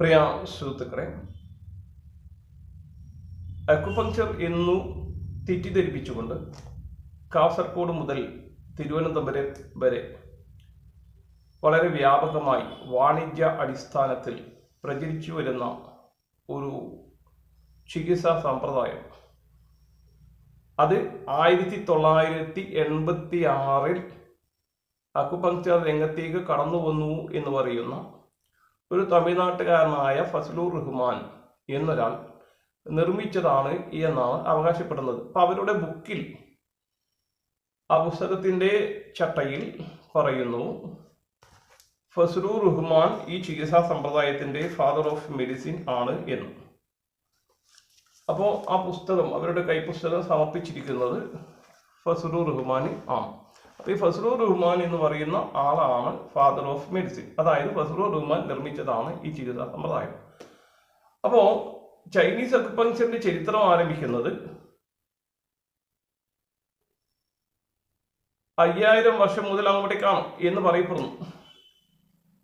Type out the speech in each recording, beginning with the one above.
പ്രിയ സുഹൃത്തുക്കളെ അക്വഫക്ചർ എന്നു തെറ്റിദ്ധരിപ്പിച്ചുകൊണ്ട് കാസർഗോഡ് മുതൽ തിരുവനന്തപുരം വരെ വളരെ വ്യാപകമായി വാണിജ്യ അടിസ്ഥാനത്തിൽ പ്രചരിച്ചു വരുന്ന ഒരു ചികിത്സാ സമ്പ്രദായം. അത് ആയിരത്തി തൊള്ളായിരത്തി എൺപത്തി ആറിൽ അക്കുപങ്ചർ രംഗത്തേക്ക് കടന്നു വന്നു എന്ന് പറയുന്ന ഒരു തമിഴ്നാട്ടുകാരനായ ഫസലൂർ റഹ്മാൻ എന്നൊരാൾ നിർമ്മിച്ചതാണ് എന്നാണ് അവകാശപ്പെടുന്നത്. അപ്പൊ അവരുടെ ബുക്കിൽ ആ പുസ്തകത്തിന്റെ ചട്ടയിൽ പറയുന്നു ഫസലൂർ റഹ്മാൻ ഈ ചികിത്സാ സമ്പ്രദായത്തിന്റെ ഫാദർ ഓഫ് മെഡിസിൻ ആണ് എന്ന്. അപ്പോൾ ആ പുസ്തകം അവരുടെ കൈപ്പുസ്തകം സമർപ്പിച്ചിരിക്കുന്നത് ഫസലൂർ റഹ്മാൻ ആണ്. അപ്പൊ ഈ ഫസലൂർ റഹ്മാൻ എന്ന് പറയുന്ന ആളാണ് ഫാദർ ഓഫ് മെഡിസിൻ അതായത് ഫസലൂർ റഹ്മാൻ നിർമ്മിച്ചതാണ് ഈ ചികിത്സാ സമ്പ്രദായം അപ്പോ ചൈനീസ് അക്യുപങ്ചറിന്റെ ചരിത്രം ആരംഭിക്കുന്നത് അയ്യായിരം വർഷം മുതൽ അങ്ങോട്ടേക്കാണ് എന്ന് പറയപ്പെടുന്നു.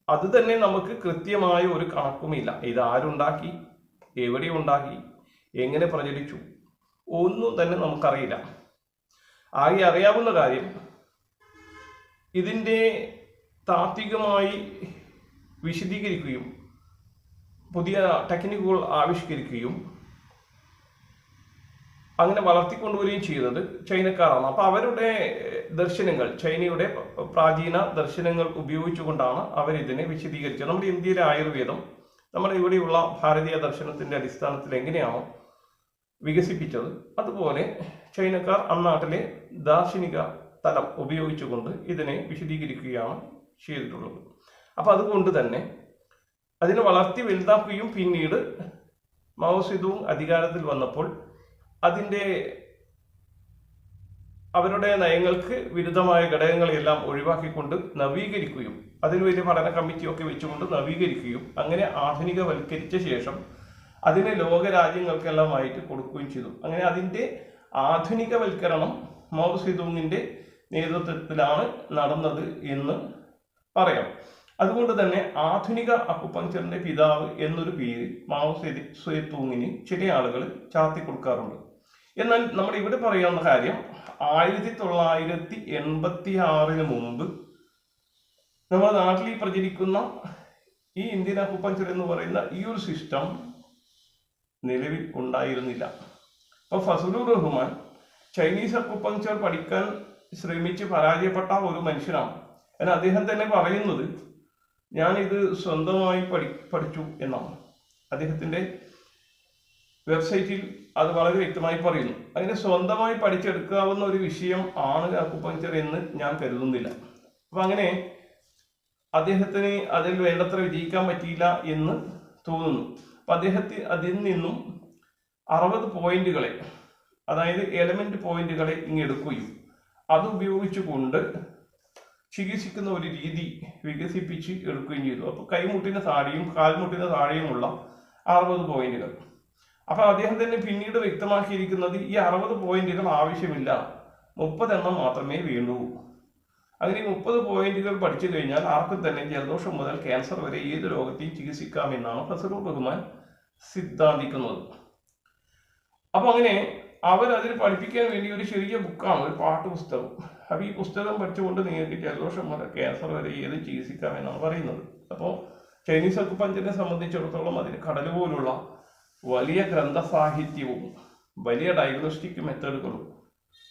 അത് തന്നെ നമുക്ക് കൃത്യമായ ഒരു കണക്കുമില്ല. ഇത് ആരുണ്ടാക്കി? എവിടെ ഉണ്ടാക്കി? എങ്ങനെ പ്രചരിച്ചു? ഒന്നും തന്നെ നമുക്കറിയില്ല. ആകെ അറിയാവുന്ന കാര്യം ഇതിന്റെ താത്വികമായി വിശദീകരിക്കുകയും പുതിയ ടെക്നിക്കുകൾ ആവിഷ്കരിക്കുകയും അങ്ങനെ വളർത്തിക്കൊണ്ടുവരികയും ചെയ്യുന്നത് ചൈനക്കാരാണ്. അപ്പോൾ അവരുടെ ദർശനങ്ങൾ ചൈനയുടെ പ്രാചീന ദർശനങ്ങൾ ഉപയോഗിച്ചുകൊണ്ടാണ് അവരിതിനെ വിശദീകരിച്ചത്. നമ്മുടെ ഇന്ത്യയിലെ ആയുർവേദം നമ്മുടെ ഇവിടെയുള്ള ഭാരതീയ ദർശനത്തിന്റെ അടിസ്ഥാനത്തിൽ എങ്ങനെയാണോ വികസിപ്പിച്ചത് അതുപോലെ ചൈനക്കാർ അന്നാട്ടിലെ ദാർശനിക തലം ഉപയോഗിച്ചുകൊണ്ട് ഇതിനെ വിശദീകരിക്കുകയാണ് ചെയ്തിട്ടുള്ളത്. അപ്പോൾ അതുകൊണ്ട് തന്നെ അതിനെ വളർത്തി വലുതാക്കുകയും പിന്നീട് മാവോസിദുവും അധികാരത്തിൽ വന്നപ്പോൾ അതിന്റെ അവരുടെ നയങ്ങൾക്ക് വിരുദ്ധമായ ഘടകങ്ങളെല്ലാം ഒഴിവാക്കിക്കൊണ്ട് നവീകരിക്കുകയും അതിന് വലിയ പഠന കമ്മിറ്റിയൊക്കെ വെച്ചുകൊണ്ട് നവീകരിക്കുകയും അങ്ങനെ ആധുനികവൽക്കരിച്ച ശേഷം അതിനെ ലോകരാജ്യങ്ങൾക്കെല്ലാമായിട്ട് കൊടുക്കുകയും ചെയ്തു. അങ്ങനെ അതിന്റെ ആധുനികവൽക്കരണം മൗസിദുങ്ങിന്റെ നേതൃത്വത്തിലാണ് നടന്നത് എന്ന് പറയാം. അതുകൊണ്ട് തന്നെ ആധുനിക അക്കുപഞ്ചറിന്റെ പിതാവ് എന്നൊരു പേര് മാവോ സെതൂങ്ങിന് ചില ആളുകൾ ചാർത്തി കൊടുക്കാറുണ്ട്. എന്നാൽ നമ്മൾ ഇവിടെ പറയാവുന്ന കാര്യം ആയിരത്തി തൊള്ളായിരത്തി എൺപത്തി ആറിന് മുമ്പ് നമ്മുടെ നാട്ടിൽ പ്രചരിക്കുന്ന ഈ ഇന്ത്യൻ അക്കുപഞ്ചർ എന്ന് പറയുന്ന ഈ ഒരു സിസ്റ്റം നിലവിൽ ഉണ്ടായിരുന്നില്ല. അപ്പൊ ഫസലുർ റഹ്മാൻ ചൈനീസ് അക്കുപഞ്ചർ പഠിക്കാൻ ശ്രമിച്ച് പരാജയപ്പെട്ട ഒരു മനുഷ്യനാണ്. എന്നാൽ അദ്ദേഹം തന്നെ പറയുന്നത് ഞാൻ ഇത് സ്വന്തമായി പഠി പഠിച്ചു എന്നാണ്. അദ്ദേഹത്തിന്റെ വെബ്സൈറ്റിൽ അത് വളരെ വ്യക്തമായി പറയുന്നു. അങ്ങനെ സ്വന്തമായി പഠിച്ചെടുക്കാവുന്ന ഒരു വിഷയം ആണ് അക്കുപഞ്ചർ എന്ന് ഞാൻ കരുതുന്നില്ല. അപ്പം അങ്ങനെ അദ്ദേഹത്തിന് അതിൽ വേണ്ടത്ര വിജയിക്കാൻ പറ്റിയില്ല എന്ന് തോന്നുന്നു. അപ്പം അദ്ദേഹത്തിന് അതിൽ നിന്നും അറുപത് പോയിന്റുകളെ അതായത് എലമെന്റ് പോയിന്റുകളെ ഇങ്ങെടുക്കുകയും അത് ഉപയോഗിച്ചുകൊണ്ട് ചികിത്സിക്കുന്ന ഒരു രീതി വികസിപ്പിച്ച് എടുക്കുകയും ചെയ്തു. അപ്പൊ കൈമുട്ടിന് താഴെയും കാൽമുട്ടിന് താഴെയുമുള്ള അറുപത് പോയിന്റുകൾ. അപ്പൊ അദ്ദേഹം തന്നെ പിന്നീട് വ്യക്തമാക്കിയിരിക്കുന്നത് ഈ അറുപത് പോയിന്റുകൾ ആവശ്യമില്ല. മുപ്പതെണ്ണം മാത്രമേ വേണ്ടൂ. അങ്ങനെ മുപ്പത് പോയിന്റുകൾ പഠിച്ചു കഴിഞ്ഞാൽ ആർക്കും തന്നെ ജലദോഷം മുതൽ ക്യാൻസർ വരെ ഏത് രോഗത്തെയും ചികിത്സിക്കാമെന്നാണ് ഫസലുർ ബഹുമാൻ സിദ്ധാന്തിക്കുന്നത്. അപ്പൊ അങ്ങനെ അവർ അതിന് പഠിപ്പിക്കാൻ വേണ്ടി ഒരു ചെറിയ ബുക്കാണ് ഒരു പാട്ട് പുസ്തകം. അപ്പൊ ഈ പുസ്തകം പഠിച്ചുകൊണ്ട് നിങ്ങൾക്ക് ജലദോഷം മുതൽ ക്യാൻസർ വരെ ഏത് ചികിത്സിക്കാം എന്നാണ് പറയുന്നത്. അപ്പോൾ ചൈനീസ് അക്കുപഞ്ചനെ സംബന്ധിച്ചിടത്തോളം അതിന് കടൽ പോലുള്ള വലിയ ഗ്രന്ഥസാഹിത്യവും വലിയ ഡയഗ്നോസ്റ്റിക് മെത്തേഡുകളും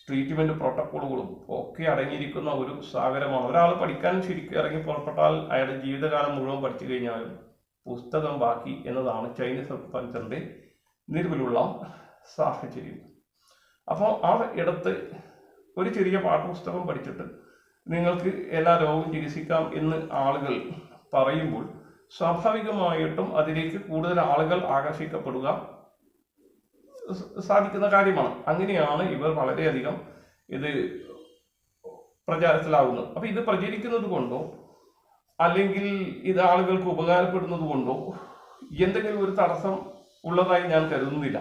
ട്രീറ്റ്മെന്റ് പ്രോട്ടോക്കോളുകളും ഒക്കെ അടങ്ങിയിരിക്കുന്ന ഒരു സാഗരമാണ്. ഒരാൾ പഠിക്കാൻ ശരിക്കും ഇറങ്ങി പുറപ്പെട്ടാൽ അയാളുടെ ജീവിതകാലം മുഴുവൻ പഠിച്ചു കഴിഞ്ഞാലും പുസ്തകം ബാക്കി എന്നതാണ് ചൈനീസ് അക്കുപഞ്ചറിന്റെ നിലവിലുള്ള സാഹചര്യം. അപ്പോൾ ആ ഇടത്ത് ഒരു ചെറിയ പാഠപുസ്തകം പഠിച്ചിട്ട് നിങ്ങൾക്ക് എല്ലാ രോഗവും ചികിത്സിക്കാം എന്ന് ആളുകൾ പറയുമ്പോൾ സ്വാഭാവികമായിട്ടും അതിലേക്ക് കൂടുതൽ ആളുകൾ ആകർഷിക്കപ്പെടുക സാധിക്കുന്ന കാര്യമാണ്. അങ്ങനെയാണ് ഇവർ വളരെയധികം ഇത് പ്രചാരത്തിലാവുന്നത്. അപ്പോൾ ഇത് പ്രചരിക്കുന്നത് കൊണ്ടോ അല്ലെങ്കിൽ ഇത് ആളുകൾക്ക് ഉപകാരപ്പെടുന്നത് കൊണ്ടോ എന്തെങ്കിലും ഒരു തടസ്സം ഉള്ളതായി ഞാൻ കരുതുന്നില്ല.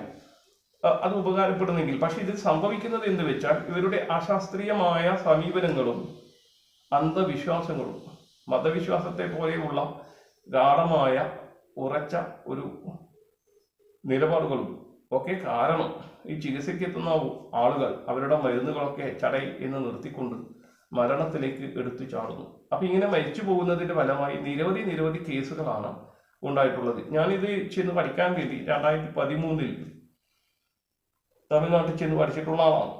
അത് ഉപകാരപ്പെടുന്നെങ്കിൽ. പക്ഷെ ഇത് സംഭവിക്കുന്നത് എന്ന് വെച്ചാൽ ഇവരുടെ അശാസ്ത്രീയമായ സമീപനങ്ങളും അന്ധവിശ്വാസങ്ങളും മതവിശ്വാസത്തെ പോലെയുള്ള ഗാഠമായ ഉറച്ച ഒരു നിലപാടുകളും ഒക്കെ കാരണം ഈ ചികിത്സയ്ക്ക് എത്തുന്ന ആളുകൾ അവരുടെ മരുന്നുകളൊക്കെ ചടയിൽ എന്ന് നിർത്തിക്കൊണ്ട് മരണത്തിലേക്ക് എടുത്തു ചാടുന്നു. അപ്പൊ ഇങ്ങനെ മരിച്ചു പോകുന്നതിന്റെ ഫലമായി നിരവധി നിരവധി കേസുകളാണ് ഉണ്ടായിട്ടുള്ളത്. ഞാനിത് ചെന്ന് പഠിക്കാൻ വേണ്ടി രണ്ടായിരത്തി പതിമൂന്നിൽ തമിഴ്നാട്ടിൽ ചെന്ന് പഠിച്ചിട്ടുള്ള ആളാണ്.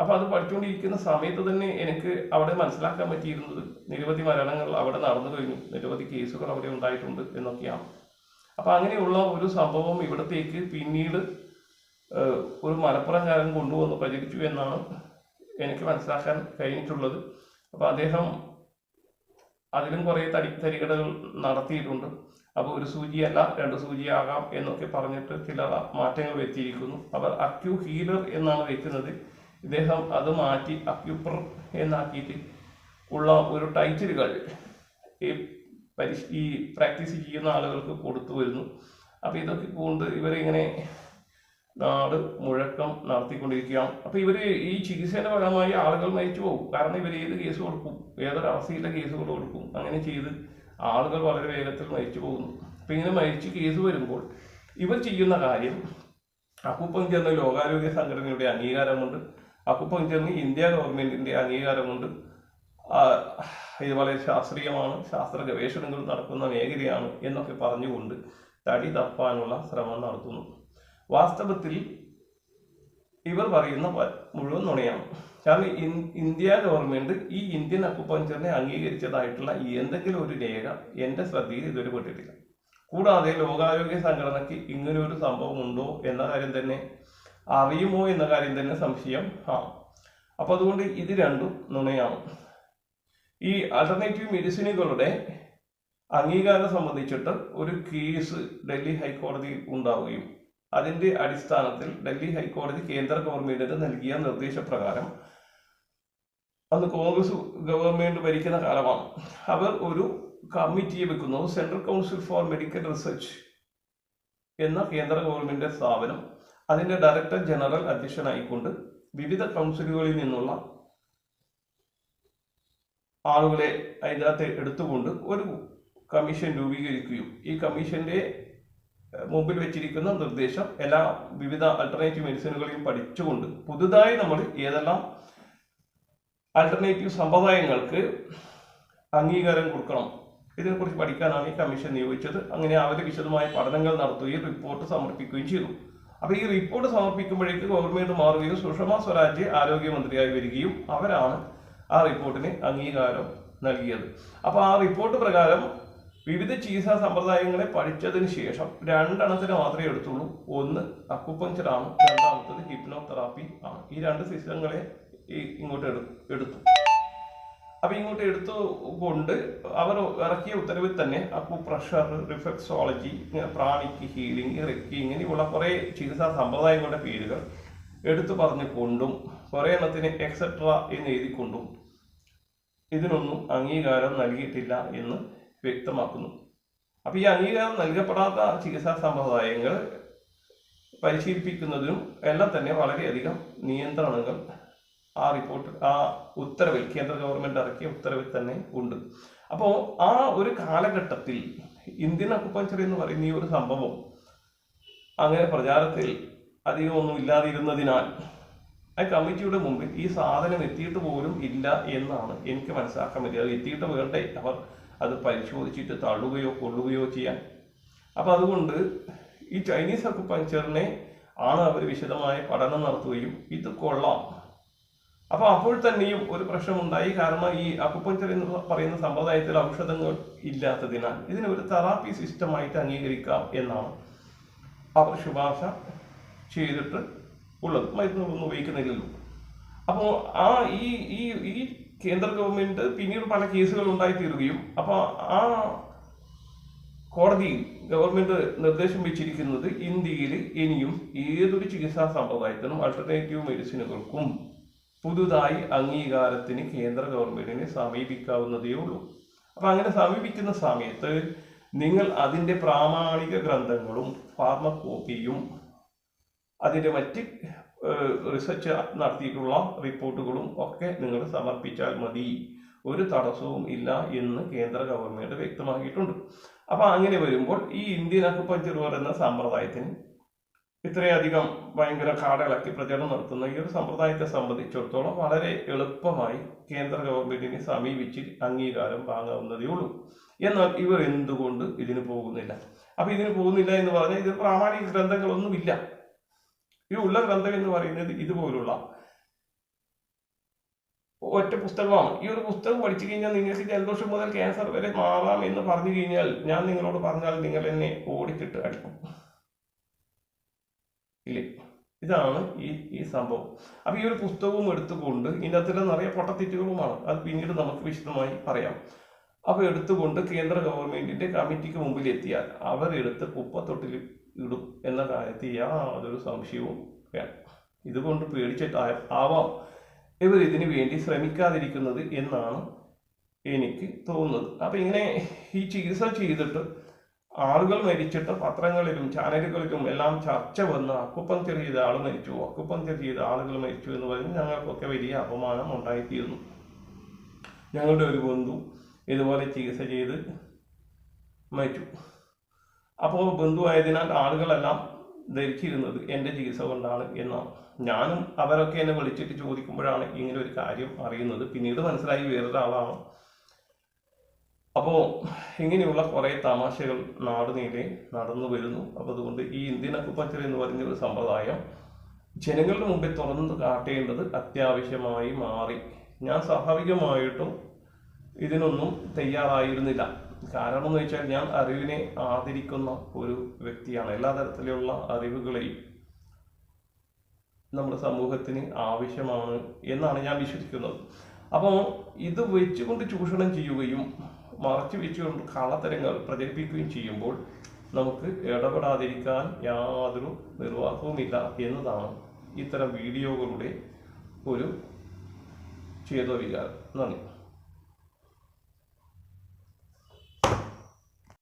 അപ്പൊ അത് പഠിച്ചുകൊണ്ടിരിക്കുന്ന സമയത്ത് തന്നെ എനിക്ക് അവിടെ മനസ്സിലാക്കാൻ പറ്റിയിരുന്നത് നിരവധി മരണങ്ങൾ അവിടെ നടന്നു കഴിഞ്ഞു. നിരവധി കേസുകൾ അവിടെ ഉണ്ടായിട്ടുണ്ട് എന്നൊക്കെയാണ്. അപ്പൊ അങ്ങനെയുള്ള ഒരു സംഭവം ഇവിടത്തേക്ക് പിന്നീട് ഒരു മലപ്പുറംകാരൻ കൊണ്ടുവന്ന് പ്രചരിച്ചു എന്നാണ് എനിക്ക് മനസ്സിലാക്കാൻ കഴിഞ്ഞിട്ടുള്ളത്. അപ്പോൾ അദ്ദേഹം അതിലും കുറേ തടി തരികടകൾ നടത്തിയിട്ടുണ്ട്. അപ്പോൾ ഒരു സൂചിയല്ല രണ്ട് സൂചിയാകാം എന്നൊക്കെ പറഞ്ഞിട്ട് ചില മാറ്റങ്ങൾ വരുത്തിയിരിക്കുന്നു. അവർ അക്യു ഹീലർ എന്നാണ് വെക്കുന്നത്. ഇദ്ദേഹം അത് മാറ്റി അക്യുപ്പർ എന്നാക്കിയിട്ട് ഉള്ള ഒരു ടൈറ്റിലുകൾ ഈ പരിശ് ഈ പ്രാക്ടീസ് ചെയ്യുന്ന ആളുകൾക്ക് കൊടുത്തു വരുന്നു. അപ്പോൾ ഇതൊക്കെ കൊണ്ട് ഇവരിങ്ങനെ നാട് മുഴക്കം നടത്തിക്കൊണ്ടിരിക്കുകയാണ്. അപ്പോൾ ഇവർ ഈ ചികിത്സയുടെ ഫലമായി ആളുകൾ മരിച്ചു പോകും. കാരണം ഇവർ ഏത് കേസ് കൊടുക്കും? ഏതൊരവസ്ഥയിലെ കേസ് കൊടുക്കും. അങ്ങനെ ചെയ്ത് ആളുകൾ വളരെ വേഗത്തിൽ മരിച്ചു പോകുന്നു. അപ്പൊ ഇങ്ങനെ മരിച്ച് കേസ് വരുമ്പോൾ ഇവർ ചെയ്യുന്ന കാര്യം അക്കുപഞ്ചറിന് ലോകാരോഗ്യ സംഘടനയുടെ അംഗീകാരമുണ്ട്. അക്കുപഞ്ചറിന് ഇന്ത്യ ഗവൺമെന്റിന്റെ അംഗീകാരമുണ്ട്. ഇത് വളരെ ശാസ്ത്രീയമാണ്. ശാസ്ത്ര ഗവേഷണങ്ങൾ നടക്കുന്ന മേഖലയാണ് എന്നൊക്കെ പറഞ്ഞുകൊണ്ട് തടി തപ്പാനുള്ള ശ്രമം നടത്തുന്നു. വാസ്തവത്തിൽ ഇവർ പറയുന്ന മുഴുവൻ നുണയാണ്. കാരണം ഇന്ത്യ ഗവൺമെന്റ് ഈ ഇന്ത്യൻ അക്കുപഞ്ചറിനെ അംഗീകരിച്ചതായിട്ടുള്ള എന്തെങ്കിലും ഒരു രേഖ എന്റെ ശ്രദ്ധയിൽ ഇതുവരെ പെട്ടിട്ടില്ല. കൂടാതെ ലോകാരോഗ്യ സംഘടനയ്ക്ക് ഇങ്ങനെ ഒരു സംഭവം ഉണ്ടോ എന്ന കാര്യം തന്നെ അറിയുമോ എന്ന കാര്യം തന്നെ സംശയം. ആ അപ്പൊ അതുകൊണ്ട് ഇത് രണ്ടും നുണയാണ്. ഈ ആൾട്ടർനേറ്റീവ് മെഡിസിനുകളുടെ അംഗീകാരം സംബന്ധിച്ചിട്ട് ഒരു കേസ് ഡൽഹി ഹൈക്കോടതിയിൽ ഉണ്ടാവുകയും അതിന്റെ അടിസ്ഥാനത്തിൽ ഡൽഹി ഹൈക്കോടതി കേന്ദ്ര ഗവൺമെന്റിന് നൽകിയ നിർദ്ദേശപ്രകാരം അന്ന് കോൺഗ്രസ് ഗവൺമെന്റ് ഭരിക്കുന്ന കാലമാണ്. അവർ ഒരു കമ്മിറ്റിയെ വെക്കുന്നു. Central council for medical research എന്ന കേന്ദ്ര ഗവൺമെന്റ് സ്ഥാപനം അതിന്റെ ഡയറക്ടർ ജനറൽ അധ്യക്ഷനായിക്കൊണ്ട് വിവിധ കൗൺസിലുകളിൽ നിന്നുള്ള ആളുകളെ അതിനകത്ത് എടുത്തുകൊണ്ട് ഒരു കമ്മീഷൻ രൂപീകരിക്കുകയും ഈ കമ്മീഷന്റെ മുമ്പിൽ വെച്ചിരിക്കുന്ന നിർദ്ദേശം എല്ലാ വിവിധ അൾട്ടർനേറ്റീവ് മെഡിസിനുകളെയും പഠിച്ചുകൊണ്ട് പുതുതായി നമ്മൾ ഏതെല്ലാം അൾട്ടർനേറ്റീവ് സമ്പ്രദായങ്ങൾക്ക് അംഗീകാരം കൊടുക്കണം. ഇതിനെക്കുറിച്ച് പഠിക്കാനാണ് ഈ കമ്മീഷൻ നിയോഗിച്ചത്. അങ്ങനെ അവർ വിശദമായ പഠനങ്ങൾ നടത്തുകയും റിപ്പോർട്ട് സമർപ്പിക്കുകയും ചെയ്തു. അപ്പോൾ ഈ റിപ്പോർട്ട് സമർപ്പിക്കുമ്പോഴേക്ക് ഗവൺമെന്റ് മാറുകയും സുഷമ സ്വരാജ് ആരോഗ്യമന്ത്രിയായി വരികയും അവരാണ് ആ റിപ്പോർട്ടിന് അംഗീകാരം നൽകിയത്. അപ്പോൾ ആ റിപ്പോർട്ട് പ്രകാരം വിവിധ ചികിത്സ സമ്പ്രദായങ്ങളെ പഠിച്ചതിന് ശേഷം രണ്ടെണ്ണത്തിന് മാത്രമേ എടുത്തുള്ളൂ. ഒന്ന് അക്കുപഞ്ചറാണ് രണ്ടാമത്തത് ഹിപ്നോതെറാപ്പി ആണ്. ഈ രണ്ട് സിസ്റ്റങ്ങളെ ഇങ്ങോട്ട് എടു- എടുത്തു. അപ്പൊ ഇങ്ങോട്ട് എടുത്തു കൊണ്ട് അവർ ഇറക്കിയ ഉത്തരവിൽ തന്നെ acupressure reflexology pranic healing reiki ഇങ്ങനെയുള്ള കുറെ ചികിത്സാ സമ്പ്രദായങ്ങളുടെ പേരുകൾ എടുത്തു പറഞ്ഞു കൊണ്ടും കുറെ എണ്ണത്തിന് എക്സെട്ര എന്ന് എഴുതിക്കൊണ്ടും ഇതിനൊന്നും അംഗീകാരം നൽകിയിട്ടില്ല എന്ന് വ്യക്തമാക്കുന്നു. അപ്പൊ ഈ അംഗീകാരം നൽകപ്പെടാത്ത ചികിത്സാ സമ്പ്രദായങ്ങൾ പരിശീലിപ്പിക്കുന്നതിനും എല്ലാം തന്നെ വളരെയധികം നിയന്ത്രണങ്ങൾ ആ റിപ്പോർട്ട് ആ ഉത്തരവിൽ കേന്ദ്ര ഗവൺമെന്റ് ഇറക്കിയ ഉത്തരവിൽ തന്നെ ഉണ്ട്. അപ്പോൾ ആ ഒരു കാലഘട്ടത്തിൽ ഇന്ത്യൻ അക്കുപഞ്ചർ എന്ന് പറയുന്ന ഈ ഒരു സംഭവം അങ്ങനെ പ്രചാരത്തിൽ അധികം ഒന്നും ഇല്ലാതിരുന്നതിനാൽ ആ കമ്മിറ്റിയുടെ മുമ്പിൽ ഈ സാധനം എത്തിയിട്ട് പോലും ഇല്ല എന്നാണ് എനിക്ക് മനസ്സിലാക്കാൻ പറ്റിയത്. അത് എത്തിയിട്ട് വേണ്ടേ? അവർ അത് പരിശോധിച്ചിട്ട് തള്ളുകയോ കൊള്ളുകയോ ചെയ്യാൻ. അപ്പൊ അതുകൊണ്ട് ഈ ചൈനീസ് അക്കുപഞ്ചറിനെ ആണ് അവർ വിശദമായ പഠനം നടത്തുകയും ഇത് കൊള്ളാം. അപ്പോൾ അപ്പോൾ തന്നെയും ഒരു പ്രശ്നമുണ്ടായി. കാരണം ഈ അക്കുപഞ്ചർ എന്ന് പറയുന്ന സമ്പ്രദായത്തിൽ ഔഷധങ്ങൾ ഇല്ലാത്തതിനാൽ ഇതിനെ ഒരു തെറാപ്പി സിസ്റ്റമായിട്ട് അംഗീകരിക്കാം എന്നാണ് അവർ ശുപാർശ ചെയ്തിട്ട് ഉള്ളത്. മരുന്നുകളൊന്നും ഉപയോഗിക്കുന്നില്ലല്ലോ. അപ്പോൾ ആ ഈ ഈ കേന്ദ്ര ഗവൺമെന്റ് പിന്നീട് പല കേസുകൾ ഉണ്ടായി തീരുകയും അപ്പോൾ ആ കോടതിയിൽ ഗവൺമെന്റ് നിർദ്ദേശം വെച്ചിരിക്കുന്നത് ഇന്ത്യയിൽ ഇനിയും ഏതൊരു ചികിത്സാ സമ്പ്രദായത്തിനും അൾട്ടർനേറ്റീവ് മെഡിസിനുകൾക്കും പുതുതായി അംഗീകാരത്തിന് കേന്ദ്ര ഗവൺമെന്റിനെ സമീപിക്കാവുന്നതേ ഉള്ളൂ. അപ്പൊ അങ്ങനെ സമീപിക്കുന്ന സമയത്ത് നിങ്ങൾ അതിന്റെ പ്രാമാണിക ഗ്രന്ഥങ്ങളും ഫാർമക്കോപ്പിയും അതിന്റെ മറ്റ് റിസർച്ച് നടത്തിയിട്ടുള്ള റിപ്പോർട്ടുകളും ഒക്കെ നിങ്ങൾ സമർപ്പിച്ചാൽ മതി. ഒരു തടസ്സവും ഇല്ല എന്ന് കേന്ദ്ര ഗവൺമെന്റ് വ്യക്തമാക്കിയിട്ടുണ്ട്. അപ്പോൾ അങ്ങനെ വരുമ്പോൾ ഈ ഇന്ത്യൻ അക്കുപഞ്ചർ പറയുന്ന സമ്പ്രദായത്തിന് ഇത്രയധികം ഭയങ്കര കാടിളക്കി പ്രചരണം നടത്തുന്ന ഈ ഒരു സമ്പ്രദായത്തെ സംബന്ധിച്ചിടത്തോളം വളരെ എളുപ്പമായി കേന്ദ്ര ഗവൺമെന്റിനെ സമീപിച്ച് അംഗീകാരം വാങ്ങാവുന്നതേ ഉള്ളൂ. എന്നാൽ ഇവർ എന്തുകൊണ്ട് ഇതിന് പോകുന്നില്ല? അപ്പൊ ഇതിന് പോകുന്നില്ല എന്ന് പറഞ്ഞാൽ ഇത് പ്രാമാണിക ഗ്രന്ഥങ്ങളൊന്നുമില്ല. ഈ ഉള്ള ഗ്രന്ഥം എന്ന് പറയുന്നത് ഇതുപോലുള്ള ഒറ്റ പുസ്തകമാണ്. ഈ ഒരു പുസ്തകം പഠിച്ചു കഴിഞ്ഞാൽ നിങ്ങൾക്ക് ജലദോഷം മുതൽ ക്യാൻസർ വരെ മാറാം എന്ന് പറഞ്ഞു കഴിഞ്ഞാൽ ഞാൻ നിങ്ങളോട് പറഞ്ഞാൽ നിങ്ങൾ എന്നെ ഓടിച്ചിട്ട് അടിക്കും. ഇല്ലേ? ഇതാണ് ഈ ഈ സംഭവം. അപ്പൊ ഈ ഒരു പുസ്തകവും എടുത്തുകൊണ്ട് ഇതിന്റെ അകത്തുള്ള നിറയെ പൊട്ടത്തിറ്റുകളുമാണ്. അത് പിന്നീട് നമുക്ക് വിശദമായി പറയാം. അപ്പൊ എടുത്തുകൊണ്ട് കേന്ദ്ര ഗവൺമെന്റിന്റെ കമ്മിറ്റിക്ക് മുമ്പിൽ എത്തിയാൽ അവരെടുത്ത് കുപ്പത്തൊട്ടിൽ ഇടും എന്ന കാര്യത്തിൽ യാതൊരു സംശയവും വേണം ഇതുകൊണ്ട് പേടിച്ചിട്ട് ആവാം ഇവർ ഇതിനു വേണ്ടി ശ്രമിക്കാതിരിക്കുന്നത് എന്നാണ് എനിക്ക് തോന്നുന്നത്. അപ്പൊ ഇങ്ങനെ ഈ ചികിത്സ ചെയ്തിട്ട് ആളുകൾ മരിച്ചിട്ട് പത്രങ്ങളിലും ചാനലുകളിലും എല്ലാം ചർച്ച വന്ന് അക്കുപ്പഞ്ചർ ചെയ്ത ആൾ മരിച്ചു അക്കുപ്പഞ്ചർ ചെയ്ത ആളുകൾ മരിച്ചു എന്ന് പറഞ്ഞ് ഞങ്ങൾക്കൊക്കെ വലിയ അപമാനം ഉണ്ടായിത്തീരുന്നു. ഞങ്ങളുടെ ഒരു ബന്ധു ഇതുപോലെ ചികിത്സ ചെയ്ത് മരിച്ചു. അപ്പോൾ ബന്ധുവായതിനാൽ ആളുകളെല്ലാം ധരിച്ചിരുന്നത് എന്റെ ചികിത്സ കൊണ്ടാണ് എന്നാണ്. ഞാനും അവരൊക്കെ എന്നെ വിളിച്ചിട്ട് ചോദിക്കുമ്പോഴാണ് ഇങ്ങനെ ഒരു കാര്യം അറിയുന്നത്. പിന്നീട് മനസ്സിലായി വേറൊരാളാണ്. അപ്പോൾ ഇങ്ങനെയുള്ള കുറേ തമാശകൾ നാട് നീളെ നടന്നു വരുന്നു. അപ്പോൾ അതുകൊണ്ട് ഈ ഇന്ത്യൻ അക്കുപച്ചർ എന്ന് പറയുന്ന ഒരു സമ്പ്രദായം ജനങ്ങളുടെ മുമ്പിൽ തുറന്നു കാട്ടേണ്ടത് അത്യാവശ്യമായി മാറി. ഞാൻ സ്വാഭാവികമായിട്ടും ഇതിനൊന്നും തയ്യാറായിരുന്നില്ല. കാരണം എന്ന് വെച്ചാൽ ഞാൻ അറിവിനെ ആദരിക്കുന്ന ഒരു വ്യക്തിയാണ്. എല്ലാ തരത്തിലുള്ള അറിവുകളെയും നമ്മുടെ സമൂഹത്തിന് ആവശ്യമാണ് എന്നാണ് ഞാൻ വിശ്വസിക്കുന്നത്. അപ്പോൾ ഇത് വെച്ചുകൊണ്ട് ചൂഷണം ചെയ്യുകയും മറച്ചു വെച്ചുകൊണ്ട് കള്ളത്തരങ്ങൾ പ്രചരിപ്പിക്കുകയും ചെയ്യുമ്പോൾ നമുക്ക് ഇടപെടാതിരിക്കാൻ യാതൊരു നിർവാഹവുമില്ല എന്നതാണ് ഇത്തരം വീഡിയോകളുടെ ഒരു ചേതോ വികാരം. നന്ദി.